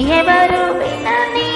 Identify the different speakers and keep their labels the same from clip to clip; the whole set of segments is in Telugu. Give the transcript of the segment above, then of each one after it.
Speaker 1: ఎవరు వినని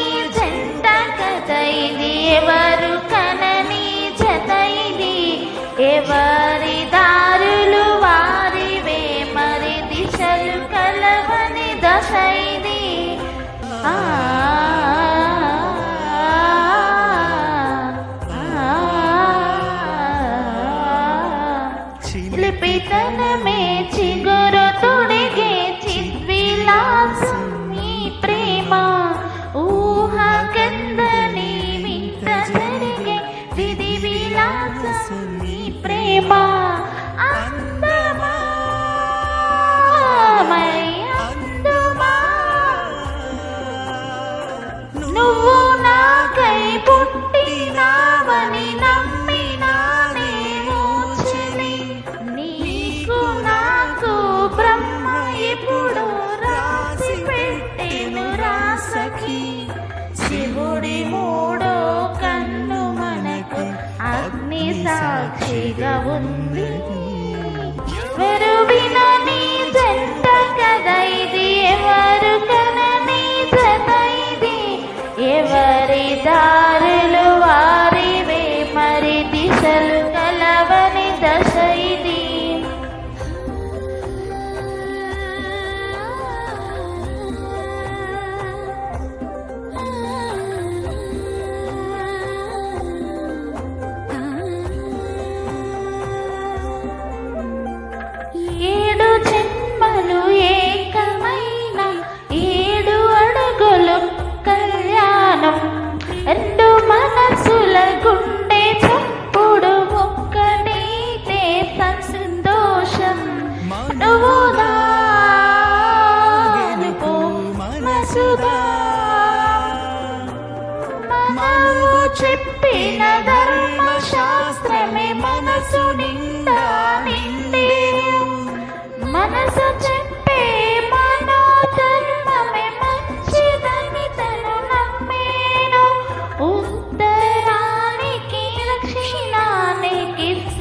Speaker 1: విధి విలాసం నీ ప్రేమ అందమా? మై అందమా నువ్వు నాకై పుట్టినావని నమ్మినానే నీకు నాకు బ్రహ్మ ఇప్పుడు రాసి పెట్టెను రాసకి. సాక్షిగా ఉంది వెరువిన నీ జంట కథ ఇది. ఎవరు కనని జత ఇది? ఎవరి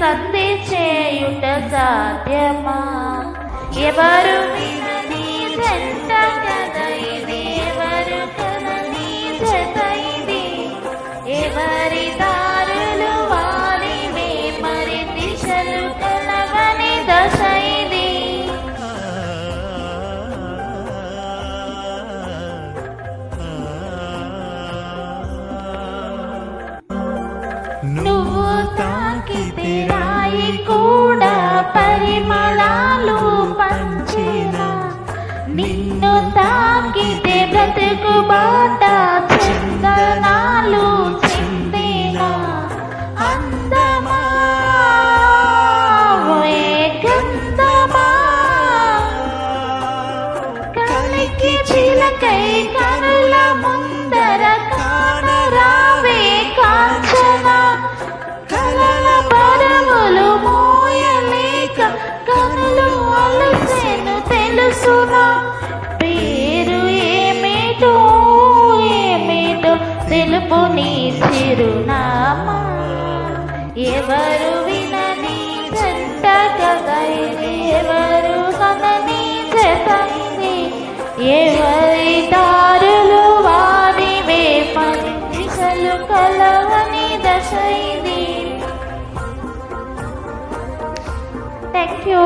Speaker 1: సంధి చేయుట సాధ్యమా ఎవరు వినని నువ్వు తాకితే రాయి కూడా పరిమళాలు పంచిన. నిన్ను తాకితే బ్రతుకు బాట చందనాలు చెందిన అందమా? గంధమా? కలికి చిలకై కనుల ముందు నీ చిరునామా. ఎవరు వినని జంట ఎవరు కనని జత ఎవరి దారులు వారివే పని దిశలు కలవని దశ ఇది థ్యాంక్ యూ